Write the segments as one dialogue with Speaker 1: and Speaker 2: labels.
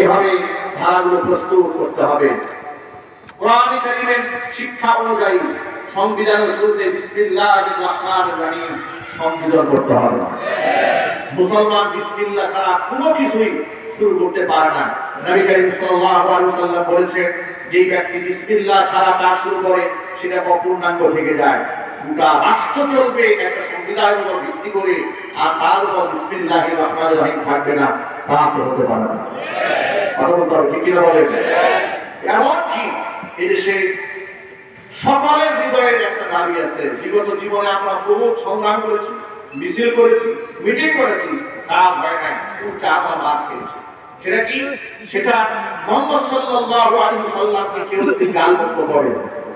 Speaker 1: এভাবে ধারাগুলো প্রস্তুত করতে হবে। কোরআন শিক্ষা অনুযায়ী সংবিধানের শুরুতে বিসমিল্লাহ সংবিধান করতে হবে। মুসলমান বিসমিল্লাহ ছাড়া কোনো কিছুই শুরু করতে পারে না। নবী করিম সাল্লাল্লাহু আলাইহি সাল্লাম বলেছেন, যেই ব্যক্তি বিসমিল্লাহ ছাড়া কাজ শুরু করে, সেটা অপূর্ণাঙ্গ থেকে যায়? গোটা রাষ্ট্র চলবে, একটা সংবিধানের উপর ভিত্তি করে, আর তার উপর বিসমিল্লাহ রহমান রহিম থাকবে না, তা হতে পারে না। এদেশে সকলের হৃদয়ের একটা দাবি আছে, বিগত জীবনে আমরা বহু সংগ্রাম করেছি, মিছিল করেছি, মিটিং করেছি, তা হয় নাই উচ্চা আমরা মার খেয়েছি। সেটা কি? সেটা মোহাম্মদ সাল্লাল্লাহু আলাইহি সাল্লামকে কেউ যদি গালমন্দ করে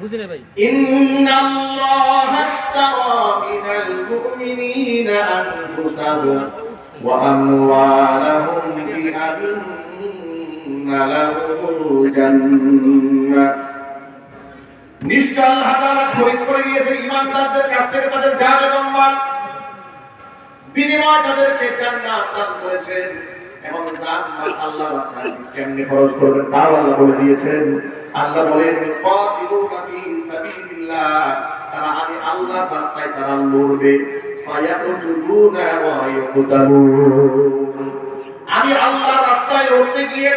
Speaker 2: বুঝি না ভাই।
Speaker 1: নিশ্চয় কাছ থেকে তাদের জান এবং মাল বিনিময় তাদেরকে জান্নাত দান করেছেন। এবং জান্নাত আল্লাহ কেমনে খরচ করবেন তাও আল্লাহ বলে দিয়েছেন। আল্লাহ তারা আমি আল্লাহর রাস্তায় তারা লড়বে আমি আল্লাহর রাস্তায় লড়তে গিয়ে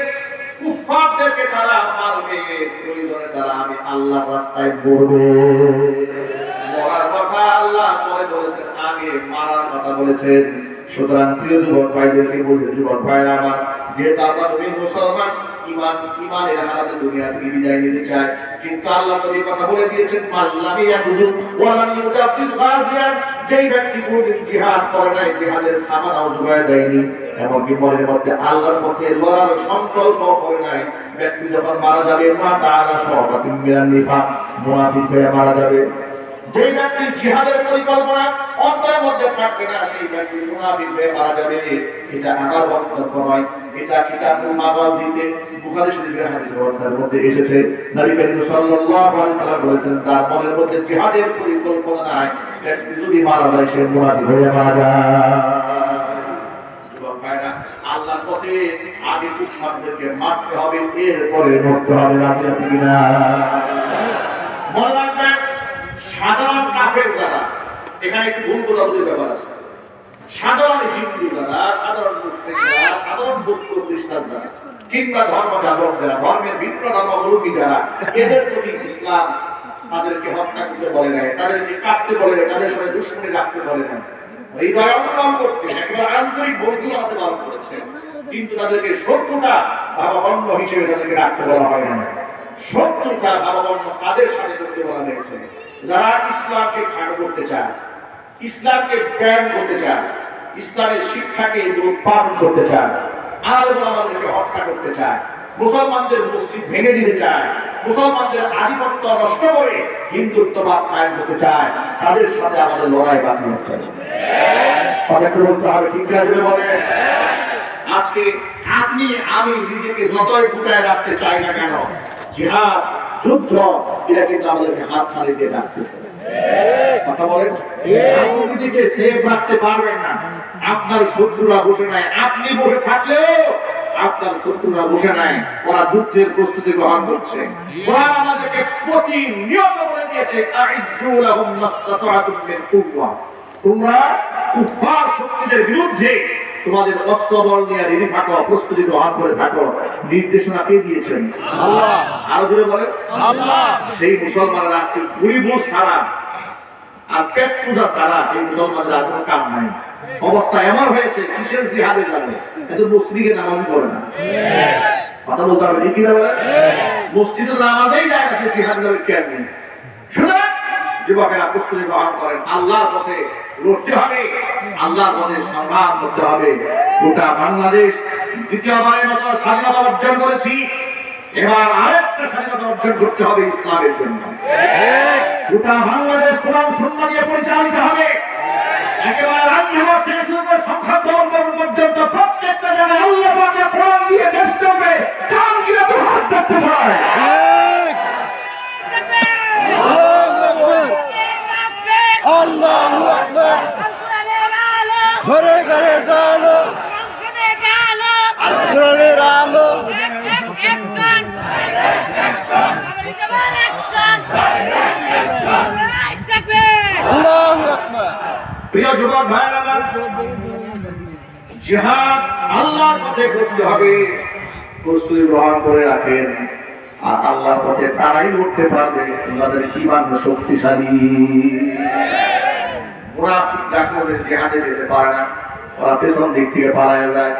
Speaker 1: কুফফারদেরকে তারা মারবে। প্রয়োজনে তারা আমি আল্লাহর রাস্তায় মরবে। মরার কথা আল্লাহ পরে বলেছেন, আগে মারার কথা বলেছেন। সুতরাং প্রিয় যুবক ভাইদেরকে বলছে যুবক ভাইরা আমার যেহেতু আমরা মুসলমান ইমান, ইমানের হারাতে দুনিয়া থেকে বিদায় নিতে চায়, কিন্তু আল্লাহ কথা বলে দিয়েছেন মাল্লামি যেই ব্যক্তি কোনদিন জিহাদ করে নাই, জিহাদের দেয়নি, এমনকি মনের মধ্যে আল্লাহর পথে লড়ার সংকল্প করে নাই। ব্যক্তি যখন মারা যাবে মা মুনাফিক হয়ে মারা যাবে। যে ব্যক্তি জিহাদের পরিকল্পনা অন্তরের মধ্যে থাকবে না, সেই ব্যক্তি মুনাফিক হয়ে মারা যাবে। এটা আমার বক্তব্য নয়, এটা কিতাবুল মাগাজিতে বুখারী শরীফের হাদিস গ্রন্থের মধ্যে এসেছে। নবী করিম সাল্লাল্লাহু আলাইহি সাল্লাম বলেছেন, তার মনের মধ্যে জিহাদের পরিকল্পনা নাই, ব্যক্তি যদি মারা যায়, সে মুনাফিক হয়ে মারা যায়। আল্লাহর পথে আগে কুফফারদেরকে মারতে হবে, এরপরে মরতে হবে, রাজি আছে কিনা? মনে রাখবেন সাধারণ কাফের যারা এখানে একটু ভুল বোঝাবুঝির ব্যাপার আছে। সাধারণ হিন্দু যারা সাধারণ মুসলিম যারা সাধারণ বৌদ্ধ খ্রিস্টান যারা কিংবা ধর্ম যাবক যারা, ধর্মের ভিন্ন ধর্মাবলম্বী যারা, এদের প্রতি ইসলাম তাদেরকে হত্যা করতে বলে নাই, তাদেরকে কাটতে বলে নাই, তাদের সঙ্গে দুশ্মনী রাখতে বলে নাই। হৃদয় অবলম্বন করতে একবার আন্তরিক বন্ধু আমাদের লাভ করেছে, কিন্তু তাদেরকে শত্রুতা ভাবাবন্য হিসেবে তাদেরকে রাখতে বলা হয় না। শত্রুতা ভাবাবন্য কাদের সাথে করতে বলা হয়েছে? যারা ইসলামকে খাটো করতে চায়, ইসলামকে ব্যায়াম করতে চায়, ইসলামের শিক্ষাকে উৎপাদন করতে চায় আর আমাদেরকে হত্যা করতে চায়, মুসলমানদের মসজিদ ভেঙে দিতে চায়, মুসলমানদের আধিপত্য নষ্ট করে হিন্দুত্ববাদ কায়েম করতে চায়, তাদের সাথে আমাদের লড়াই বাকি বলে? আজকে আপনি, আমি নিজেকে যতই ফুটায় রাখতে চাই না কেন, জিহাদ যুদ্ধ এটা কিন্তু আমাদেরকে হাত ছাড়িয়ে দিয়ে রাখতেছে কথা বলেন? আপনি নিজেকে সেফ রাখতে পারবেন না। আপনার শত্রুরা বসে নাই। আপনি বসে থাকলেও আপনার শত্রুরা বসে নাই। ওরা যুদ্ধের প্রস্তুতি গ্রহণ করছে। কোরআন আমাদেরকে প্রতিনিয়ত বলে দিয়েছে আইদু লাহুম মাস্তাতাতুম মিন কুওয়া। তোমরা কুফার শক্তিদের বিরুদ্ধে তোমাদের অস্ত্র বল নিয়ে রেডি থাকো প্রস্তুতি গ্রহণ করে থাকো। নির্দেশনা কে দিয়েছেন?
Speaker 2: আল্লাহ।
Speaker 1: আরও জোরে বলেন।
Speaker 2: আল্লাহ।
Speaker 1: সেই মুসলমানরা আজকে গুলি বুঝ ছাড়া আর পেট পূজা ছাড়া সেই মুসলমানদের আর কোনো কাম নাই। অবস্থা এমন হয়েছে কিসের জিহাদে যাবে? কিন্তু মসজিদে নামাজই পড়ে না। কথা বলতে হবে ঠিক কিনা বলে মসজিদে নামাজেই যায় না সে জিহাদ যাবে কেমনি? সুতরাং যুবকেরা প্রস্তুতি গ্রহণ করেন। আল্লাহর পথে লড়তে হবে, আল্লাহর পথে সংগ্রাম করতে হবে। গোটা বাংলাদেশ দ্বিতীয়বারের মতো স্বাধীনতা অর্জন করেছি। এবার আরেকটা স্বাধীনতা অর্জন করতে হবে ইসলামের জন্য। গোটা বাংলাদেশ কোরআন সুন্নাহ দিয়ে পরিচালিত হবে। একেবারে রাজ্যভাগ থেকে শুরু করে সংসদ ভবন পর্যন্ত প্রত্যেকটা জায়গায় আল্লাহ কোরআন দিয়ে দেশ চলবে। কান তো হাত চায়
Speaker 2: আল্লাহু আকবার ঘরে ঘরে জানো কোরআনের আলো আল্লাহু আকবার
Speaker 1: প্রিয় যুবক ভাইয়েরা আমার, জিহাদ আল্লাহর পথে করতে হবে। প্রস্তুতি গ্রহণ করে রাখেন। আর আল্লাহর পথে তারাই উঠতে পারবে। যাদের ইমান শক্তিশালী। মুনাফিকরা কোনোদিন জিহাদে যেতে পারে না। ওরা পেছন দিক থেকে পালায় যায়।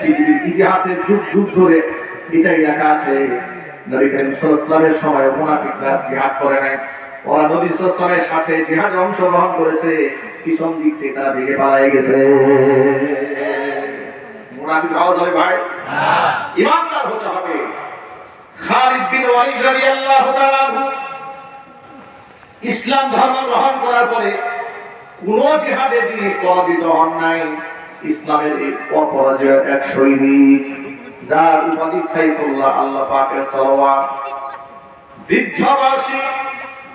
Speaker 1: পৃথিবীর ইতিহাসে যুগ যুগ ধরে এটাই লেখা আছে। নবী করিম সাল্লাল্লাহু আলাইহি সময় মুনাফিকরা জিহাদ করে নাই ওরা নবী সাথে অংশগ্রহণ করেছে, পিছন দিক থেকে তারা গেছে। মুনাফিক ভাই। হতে হবে। খালিদ বিন ওয়ালিদ রাদিয়াল্লাহু তাআলা ইসলাম ধর্ম গ্রহণ করার পরে কোন জিহাদে তিনি পরাজিত হন নাই। ইসলামের এই অপরাজয় এক সৈনিক যার উপাধি সাইফুল্লাহ আল্লাহ পাকের তলোয়ার। বৃদ্ধ বয়সী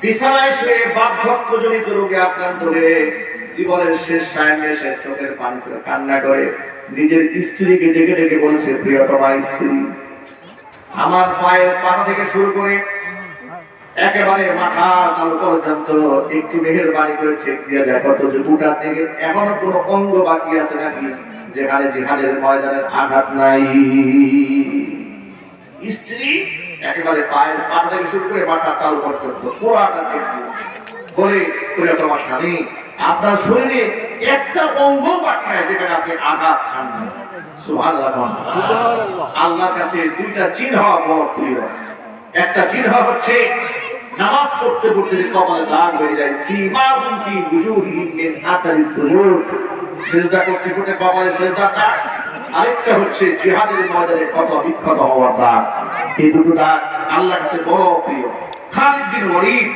Speaker 1: বিছানায় শুয়ে বার্ধক্যজনিত রোগে আক্রান্ত হয়ে জীবনের শেষ সায়নে সে চোখের পানি ছেড়ে কান্না করে। নিজের স্ত্রীকে ডেকে ডেকে বলছে, প্রিয়তমা, স্ত্রী, আমার পায়ের পাতা থেকে শুরু করে একেবারে মাথা তাল পর্যন্ত একটু মেহের বাড়ি করে চেক দেখো যে বুটার দিকে এখনও কোনো অঙ্গ বাকি আছে নাকি? যেখানে জিহাদের ময়দানের আঘাত নাই। স্ত্রী একেবারে পায়ের পা থেকে শুরু করে মাথা তাল পর্যন্ত, পুরাটা দিয়ে বলে তোমার স্বামী আপনার শরীরে একটা অঙ্গ নাই যেখানে আপনি আঘাত খান আল্লাহর কাছে দুইটা চিহ্ন বড় প্রিয়। একটা চিহ্ন হচ্ছে, নামাজ পড়তে পড়তে যে কপালে দাগ হয়ে যায় আতারি সুজুদ। সিজদা করতে করতে কপালে সিজদা দাগ আরেকটা হচ্ছে জিহাদের ময়দানে কত বিক্ষত হওয়ার দাগ। এই দুটো দাগ আল্লাহর কাছে বড় প্রিয়। খালিদ বিন ওয়ালিদ,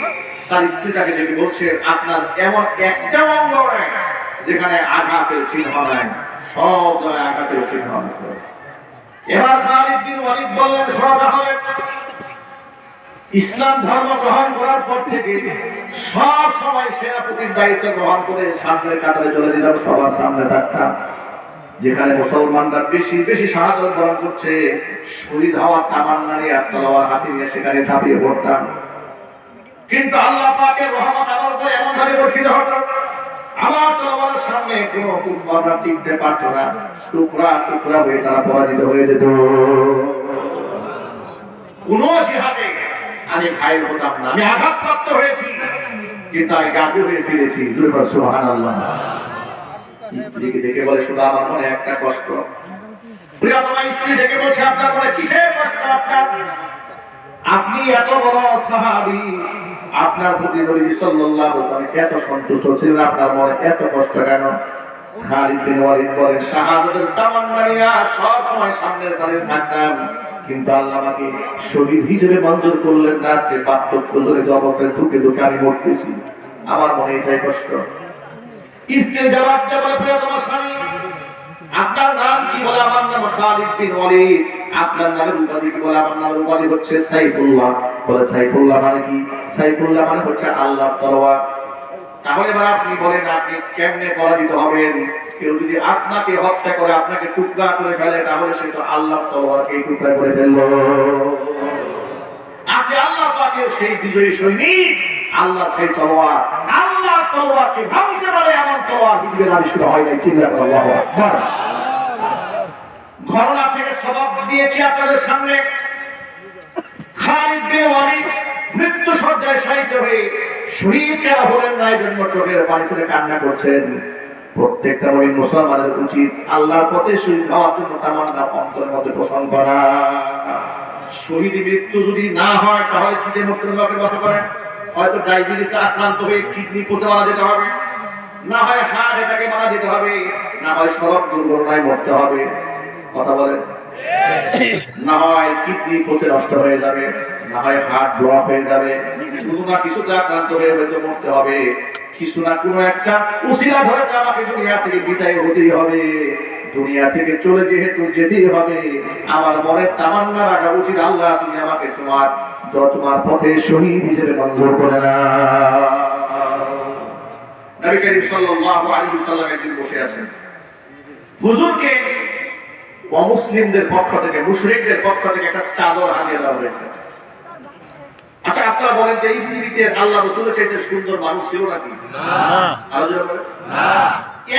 Speaker 1: তার স্ত্রীটাকে ডেকে বলছে, আপনার এমন একটা অঙ্গ নাই যেখানে আঘাতের চিহ্ন নাই। সব জায়গায় আঘাতের চিহ্ন আছে। এবার খালিদ বিন ওয়ালিদ বললেন, শোনা তাহলে, ইসলাম ধর্ম গ্রহণ করার পর থেকে সব সময় সেনাপতির দায়িত্ব গ্রহণ করে সামনের কাতারে চলে দিলাম সবার সামনে থাকতাম। যেখানে মুসলমানরা বেশি বেশি সাহায্য গ্রহণ করছে, শহীদ হওয়ার তামান্না নিয়ে আর তলোয়ার হাতে নিয়ে সেখানে ঝাঁপিয়ে পড়তাম। কিন্তু আল্লাহ পাকের রহমত আমার উপরে এমন ভাবে হতো, আমার তলোয়ারের সামনে কোনো টিকতে পারতো না, টুকরা টুকরা হয়ে তারা পরাজিত হয়ে যেত। কোন জিহাদে আমি ঘায়ল হতাম না, আমি আঘাতপ্রাপ্ত হয়েছি, কিন্তু আমি গাজী হয়ে ফিরেছি সুবহান আল্লাহ স্ত্রীকে দেখে বলে, শুধু আমার মনে একটা কষ্ট। কিন্তু আল্লাহ আমাকে শহীদ হিসেবে মঞ্জুর করলেন না, আজকে বার্ধক্য জোরে জগতের ঢুকে ঢুকে আমি মরতেছি। আমার মনে এটাই কষ্ট। স্ত্রী জবাব বলে প্রিয়তমা স্বামী? আপনার নাম কি বলে? আমার নাম খালিদ বিন ওয়ালিদ। আপনার নামের উপাধি কি বলে? আমার নামের উপাধি হচ্ছে সাইফুল্লাহ। বলে সাইফুল্লাহ মানে কি? সাইফুল্লাহ মানে হচ্ছে আল্লাহর তলোয়ার। তাহলে এবার আপনি বলেন, আপনি কেমনে পরাজিত হবেন? কেউ যদি আপনাকে হত্যা করে, আপনাকে টুকরা করে ফেলে, তাহলে সে তো আল্লাহর তলোয়ারকে টুকরা করে ফেলল। আপনি আল্লাহ পাকের সেই বিজয়ী সৈনিক আল্লাহ সেই তলোয়ার। আল্লাহ তলোয়ারকে ভাঙতে পারে, এমন তলোয়ার পৃথিবীর হয় নাই চিন্তা ঘটনা থেকে দিয়েছি আপনাদের সামনে। খালিদ বিন ওয়ালিদ মৃত্যু সজ্জায় শায়িত হয়ে হলেন চোখের পানি ছেড়ে কান্না করছেন। প্রত্যেকটা নবীন মুসলমানের উচিত আল্লাহর পথে শহীদ হওয়ার জন্য তামান্না অন্তরের মধ্যে পোষণ করা। শহীদ মৃত্যু যদি না হয়, তাহলে কি মুক্তির লোকের বাসা করেন হয়তো ডায়াবেটিসে আক্রান্ত হয়ে কিডনি পচে মারা যেতে হবে। না হয় হার্ট এটাকে মারা যেতে হবে, না হয় সড়ক দুর্ঘটনায় মরতে হবে। কথা বলেন। না হয় কিডনি পচে নষ্ট হয়ে যাবে, না হয় হার্ট ব্লক হয়ে যাবে। কিছু না, কিছুতে আক্রান্ত হয়ে হয়তো মরতে হবে। কিছু না, কোনো একটা উসিলা ধরে আমাকে দুনিয়া থেকে বিদায় হতেই হবে। দুনিয়া থেকে চলে যেহেতু যেতেই হবে। আমার মনের তামান্না রাখা উচিত আল্লাহ, তুমি আমাকে তোমার তোমার পথে শহীদ হিসেবে মঞ্জুর করে না। নবী করিম সাল্লাল্লাহু আলাইহি ওয়াসাল্লাম একদিন বসে আছেন। হুজুরকে অমুসলিমদের পক্ষ থেকে মুশরিকদের পক্ষ থেকে একটা চাদর হাতিয়ে দেওয়া হয়েছে। আচ্ছা আপনারা বলেন যে এই পৃথিবীতে আল্লাহ রসুলের চাইতে সুন্দর মানুষ ছিল নাকি?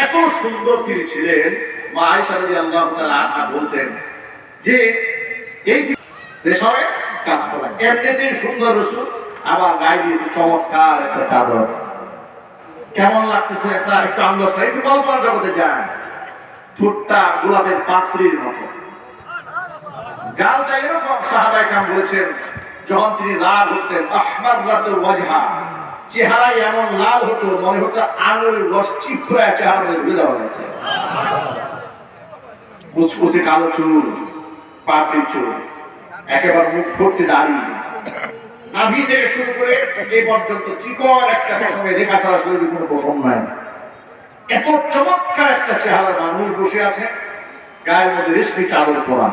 Speaker 1: এত সুন্দর তিনি ছিলেন মা রাদিয়াল্লাহু তাআলা বলতেন যে এই কাজ করা এমনিতেই সুন্দর রসুল আবার গায়ে দিয়েছে চমৎকার একটা চাদর। কেমন লাগতেছে একটা একটু আন্দাজ একটু কল্পনা জগতে যায় ঠোঁটটা গোলাপের পাত্রীর মতো। গালটা এরকম সাহাবাই কাম বলেছেন, যখন তিনি লাল হতেন, আহমাদ রাতের ওয়াজহা, চেহারায় এমন লাল হতো, মনে হতো আঙুলের রস চিপড়ে চেহারা দেওয়া হয়েছে। মুচকুচে কালো চুল পাতির চুল। একেবারে মুখ ভর্তি দাঁড়িয়ে নাভি থেকে শুরু করে এই পর্যন্ত চিকন একটা সঙ্গে রেখা ছাড়া শরীরে কোনো পোষণ নাই। এত চমৎকার একটা চেহারা মানুষ বসে আছে, গায়ের মধ্যে রেশমি চাদর পরা।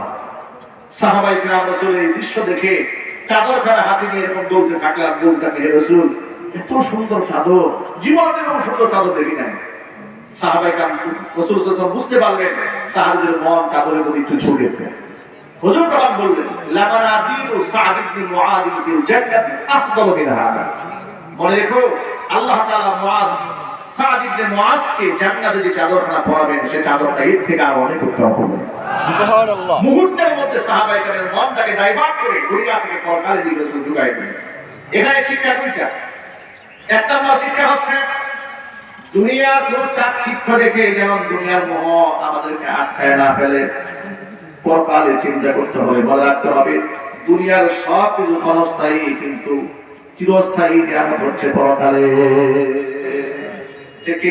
Speaker 1: সাহাবাই গ্রাম রসুল এই দৃশ্য দেখে চাদর খানা হাতে নিয়ে এরকম দৌড়তে থাকলাম বলতাম হে রসুল, এত সুন্দর চাদর, জীবনে এরকম সুন্দর চাদর দেখি নাই। সাহাবাই গ্রাম রসুল বুঝতে পারলেন, সাহাবিদের মন চাদরের প্রতি একটু ছুটেছে হুজুর তখন বললেন লামানা দিনু সাদ ইবনে মুআদ ফিল জান্নাতি আফদাল মিন হাদা। মনে রেখো আল্লাহ তাআলা মুআদ সাদ ইবনে মুআজকে জান্নাতে যে চাদরখানা পরাবেন সে চাদরটা এর থেকে আরও অনেক উত্তম হবে।
Speaker 2: সুবহানাল্লাহ।
Speaker 1: মুহূর্তের মধ্যে মনটাকে ডাইভার্ট করে দুনিয়া থেকে পরকালে দিকে রসুল যুগাই দিলেন এখানে শিক্ষা দুইটা। এক নম্বর শিক্ষা হচ্ছে দুনিয়ার কোন দেখে যেমন দুনিয়ার মোহ আমাদেরকে আটকায় না ফেলে পরকালে চিন্তা করতে হবে মনে রাখতে হবে, দুনিয়ার সব কিছু ক্ষণস্থায়ী কিন্তু চিরস্থায়ী নিয়ামত হচ্ছে পরকালে। ঠিক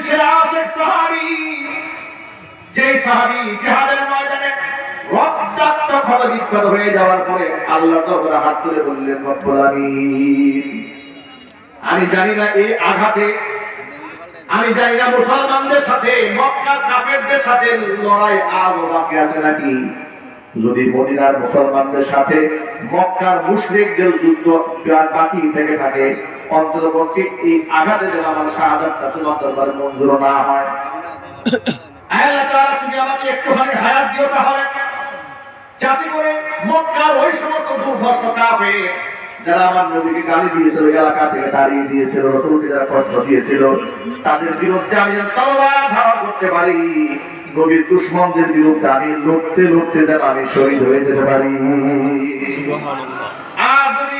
Speaker 1: সেরা যেই সাহাবী জিহাদের ময়দানে রক্তাক্ত হয়ে যাওয়ার পরে আল্লাহ হাত তুলে বললেন, রব্বুল আমিন আমি জানি না এই আঘাতে, আমি জানি না মুসলমানদের সাথে মক্কা কাফেরদের সাথে লড়াই আজও বাকি আছে নাকি। যদি মদিনার মুসলমানদের সাথে মক্কার মুশরিকদের যুদ্ধ বাকি থেকে থাকে, অন্ততপক্ষে এই আঘাতে যেন আমার শাহাদাতটা তোমার দরবারে মঞ্জুর না হয়। আল্লাহ তাআলা তুমি আমাকে একটুখানি হায়াত দিও তাহলে। যাতে করে মক্কার ওই সমস্ত দুর্ধর্ষ কাফের যারা আমার নবীকে গালি দিয়েছিল এলাকা থেকে দাঁড়িয়ে দিয়েছিল রসুলকে যারা কষ্ট দিয়েছিল তাদের বিরুদ্ধে আমি যেন তলোয়ার ধারণ করতে পারি। নবীর দুশ্মনদের বিরুদ্ধে আমি লড়তে লড়তে যেন আমি শহীদ হয়ে যেতে পারি। আর যদি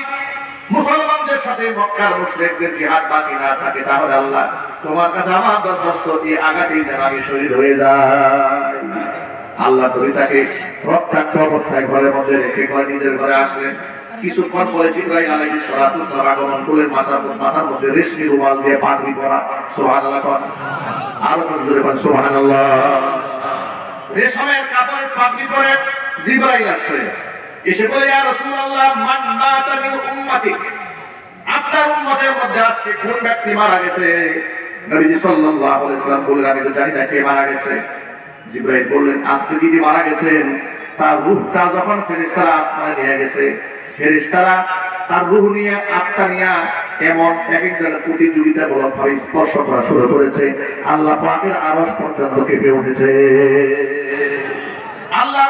Speaker 1: মুসলমানদের সাথে মক্কার মুশরিকদের জিহাদ বাকি না থাকে, তাহলে আল্লাহ তোমার কাছে আমার দরখাস্ত দিয়ে আগাতেই যেন আমি শহীদ হয়ে যাই। আল্লাহ তুমি তাকে রক্তাক্ত অবস্থায় ঘরের মধ্যে রেখে ঘরে নিজের ঘরে আসলেন। কিছুক্ষণ পরে জিব্রাইল আলাইহিস সালাতু ওয়াসসালাম আগমন করলেন, মাথার মাথার মধ্যে রেশমি রুমাল দিয়ে পাগড়ি পরা সুবহানাল্লাহ কোন। আরও কোন জোরে কোন সুবহানাল্লাহ। রেশমের কাপড়ের পাগড়ি পরে জিব্রাইল আসছে। এসে বলে, ইয়া রাসূলুল্লাহ, মান মাতা মিন উম্মাতিক। আপনার উম্মতের মধ্যে আজকে কোন ব্যক্তি মারা গেছে? নবীজি সাল্লাল্লাহু তার রূহটা ভাবে স্পর্শ করা শুরু করেছে। আল্লাহ পাকের আওয়াজ পর্যন্ত কেঁপে উঠেছে। আল্লাহ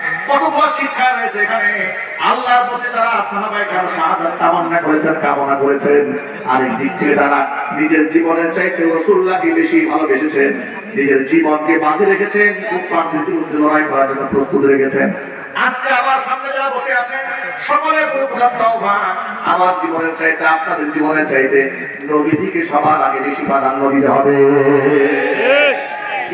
Speaker 1: কতগুলো নিজের জীবনের চাইতে রসুল্লাহকে বেশি ভালোবেসেছেন। নিজের জীবনকে বাঁধে রেখেছেন লড়াই করার জন্য প্রস্তুত রেখেছেন। আজকে আমার সামনে যারা বসে আছেন, সকলের আমার জীবনের চাইতে, আপনাদের জীবনের চাইতে নবীজিকে সবার আগে বেশি প্রাধান্য দিতে হবে।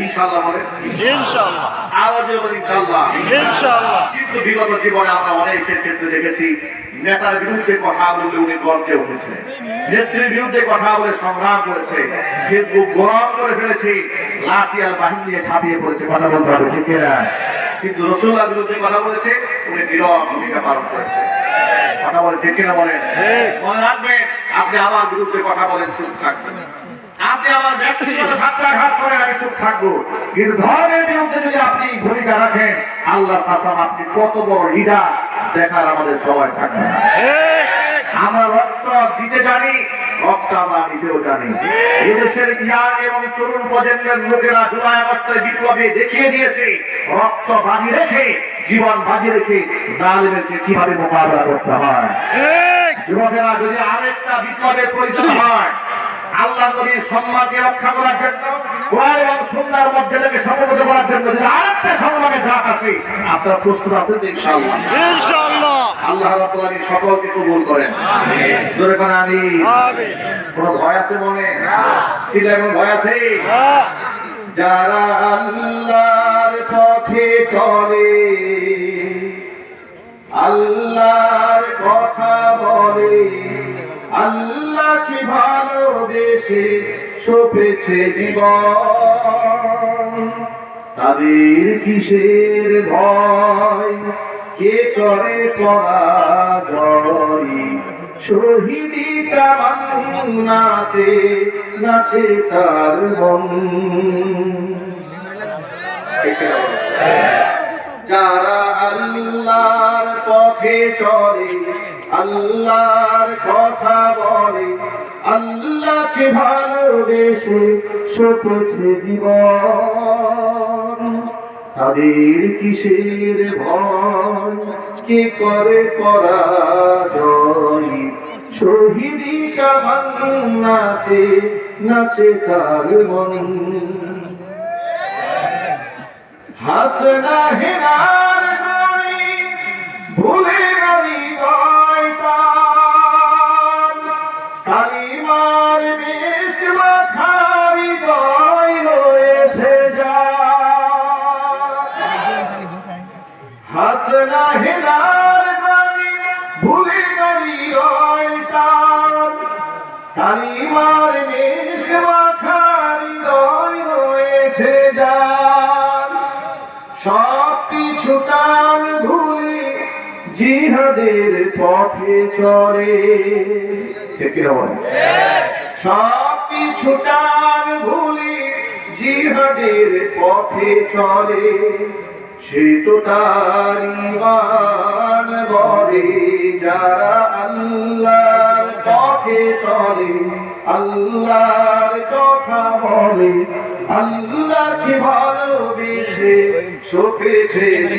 Speaker 1: ইনশাআল্লাহ বলেন
Speaker 2: ইনশাআল্লাহ।
Speaker 1: আওয়াজে বলি ইনশাআল্লাহ।
Speaker 2: ইনশাআল্লাহ।
Speaker 1: কিন্তু বিগত জীবনে আমরা অনেকের ক্ষেত্রে দেখেছি নেতার বিরুদ্ধে কথা বলে উনি গর্জে উঠেছে। নেত্রীর বিরুদ্ধে কথা বলে সংগ্রাম করেছে। ফেসবুক গরম করে ফেলেছে। লাঠি আর বাহিনী নিয়ে ঝাঁপিয়ে পড়েছে কথা বলতে হবে ঠিক না কিন্তু রসুল্লার বিরুদ্ধে কথা বলেছে উনি বিরল ভূমিকা পালন করেছে। কথা বলে ঠিক কিনা বলেন? মনে রাখবেন আপনি আমার বিরুদ্ধে কথা বলেন চুপ থাকবেন। আপনি আমার ব্যক্তিগত সাত্রাঘাত করে আমি চুপ থাকব। কিন্তু ধর্মের বিরুদ্ধে যদি আপনি ভূমিকা রাখেন আল্লাহ কাসাম আপনি কত বড় লিডার দেখার আমাদের সময় থাকবে আমরা রক্ত দিতে জানি রক্ত আমরা নিতেও জানি। এদেশের ইয়াং এবং তরুণ প্রজন্মের লোকেরা জুলাই আগস্টের বিপ্লবে দেখিয়ে দিয়েছে রক্ত বাজি রেখে জীবন বাজি রেখে জালিমেরকে কীভাবে মোকাবেলা করতে হয়? যুবকেরা যদি আরেকটা বিপ্লবের প্রয়োজন হয় আল্লাহ নবীর সম্মানকে রক্ষা করার জন্য কোরআন এবং সুন্দর মধ্যে থেকে সমবেত করার জন্য যদি আরেকটা সম্মানের ডাক আসে আপনারা প্রস্তুত আছেন ইনশাআল্লাহ?
Speaker 2: ইনশাআল্লাহ।
Speaker 1: আল্লাহ রাব্বুল আলামিন সকলকে কবুল করেন। আমিন। জোরে কোন আমি
Speaker 2: আমিন।
Speaker 1: কোনো ভয় আছে মনে? না। ছিল এবং ভয় আছে? যারা আল্লাহর পথে চলে আল্লাহর কথা বলে আল্লাহকে ভালোবেসে সপেছে জীবন। তাদের কিসের ভয়? কে করে পরাজয়? শহীদি তামান্নাতে নাচে তার মন? যারা আল্লাহর পথে চলে আল্লাহর কথা বলে, আল্লাহকে ভালোবেসে সপেছে জীবন। তাদের কিসের ভয়? কে করে পরাজয়? শহীদি কামান্নাতে নাচে তার মন। হাসনা হেনার ভুলে রয়েছে যা সব কিছু ভুলে জিহাদের পথে চলে? সব কিছু টান ভুলে জিহাদের পথে চলে সে তো তার ইমান বলে যারা আল্লাহর পথে চলে, আল্লাহর কথা বলে আল্লাহকে ভালোবেসে সপেছে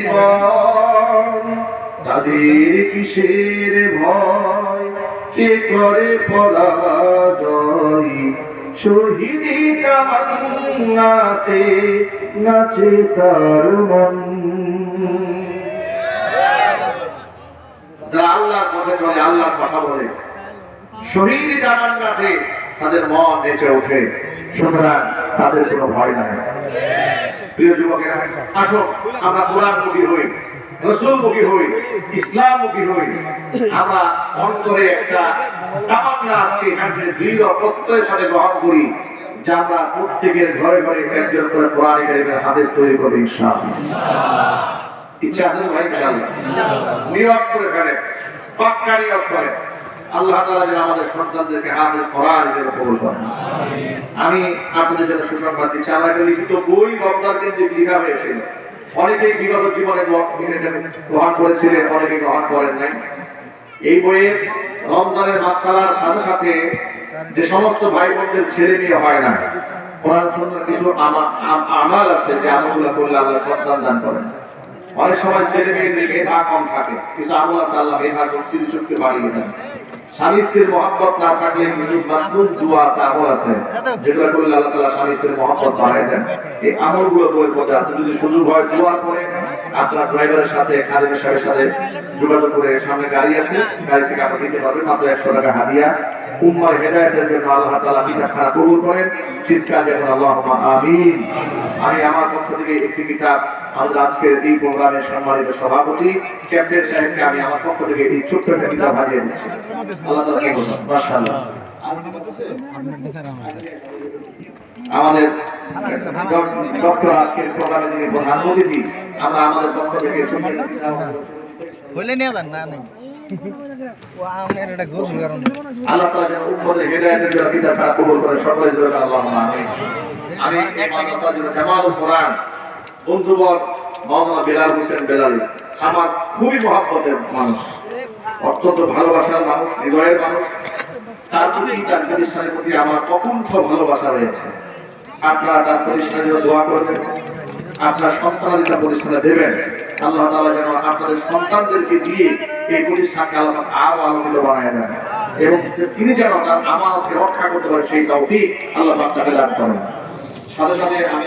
Speaker 1: তাদের কিসের ভয়? কে করে পরাজয়? শহীদি কামান্নাতে নাচে তার মন। আল্লাহর পথে চলে, আল্লাহর কথা বলে। শহীদ কামান্নাতে তাদের মন নেচে ওঠে, সুতরাং তাদের কোনো ভয় নাই। প্রিয় যুবকেরা, আসো, আমরা কোরআনমুখী হই, রসুলমুখী হই, ইসলামমুখী হই। আমরা অন্তরে একটা তামান্না আজকে এখান দৃঢ় প্রত্যয়ের সাথে গ্রহণ করি, যে আমরা প্রত্যেকের ঘরে ঘরে একজন করে কোরআন কারিমের হাদিস তৈরি করব, ইনশাআল্লাহ। ইচ্ছা আছে ভাই, ইনশাআল্লাহ? নিয়োগ করে ফেলে, পাক্কা নিয়োগ করে। আল্লাহ তাআলা যেন আমাদের সন্তানদেরকে হাফেজ কোরআন হিসেবে কবুল করেন। আমি আপনাদের জন্য সুসংবাদ দিচ্ছি। আমার একটা লিখিত বই রমজান কেন্দ্রিক লেখা হয়েছিল অনেকেই বিগত জীবনে গ্রহণ করেছিলেন অনেকে গ্রহণ করেন নাই। এই বইয়ের রমজানের মাসালার সাথে সাথে যে সমস্ত ভাই বোনদের ছেলে মেয়ে হয় না কোরআন সুন্দর কিছু আমা- আম- আমাল আছে যে আমলগুলো করলে আল্লাহ সন্তান দান করেন। অনেক সময় ছেলে মেয়েদের মেধা কম থাকে কিছু আমল আছে আল্লাহ মেধা স্মৃতি শক্তি বাড়িয়ে দেন। স্বামী স্ত্রীর মহব্বত না থাকলে কিছু আছে আমল আছে, যেগুলো করলে আল্লাহ তাআলা স্বামী স্ত্রীর মহব্বত দেন। এই বইয়ের আছে। যদি সুযোগ হয় করে আপনার ড্রাইভারের সাথে সাহেবের সাথে যোগাযোগ করে সামনে গাড়ি আছে, গাড়ি থেকে আপনি দিতে পারবেন, মাত্র একশো টাকা হাদিয়া। উম্মার হেদায়তের জন্য আল্লাহ কিতাবখানা কবুল করেন। চিৎকার দেখুন আল্লাহ আমিন। আমি আমার পক্ষ থেকে একটি কিতাব আমাদের আজকের এই প্রোগ্রামের সম্মানিত সভাপতি ক্যাপ্টেন সাহেবকে আমি আমার পক্ষ থেকে এই ছোট্ট একটা হারিয়ে দিচ্ছি। আল্লাহ আমাদের ডক্টর আজকের প্রোগ্রামে যিনি প্রধান অতিথি আমরা আমাদের পক্ষ থেকে
Speaker 3: হইলে নিয়ে যান না নেই। আমের
Speaker 1: আল্লাহ তাআলা যেন উম্মতের হেদায়েতের জন্য কবুল করে আমি কোরআন বন্ধুবর মাওলানা বেলাল হোসেন বেলাল, আমার খুবই মহব্বতের মানুষ, অত্যন্ত ভালোবাসার মানুষ, হৃদয়ের মানুষ। তার প্রতি তার প্রতিষ্ঠানের প্রতি আমার অকুণ্ঠ ভালোবাসা রয়েছে। আপনারা তার প্রতিষ্ঠানের জন্য দোয়া করবেন, আপনার সন্তানাদি তার প্রতিষ্ঠানে দেবেন। আল্লাহ তালা যেন আপনাদের সন্তানদেরকে দিয়ে এই প্রতিষ্ঠানকে আল্লাহ আরও আলোকিত বানায় দেন। এবং তিনি যেন তার আমানতকে রক্ষা করতে পারেন সেই তৌফিক আল্লাহ তাকে দান করেন। সাথে সাথে আমি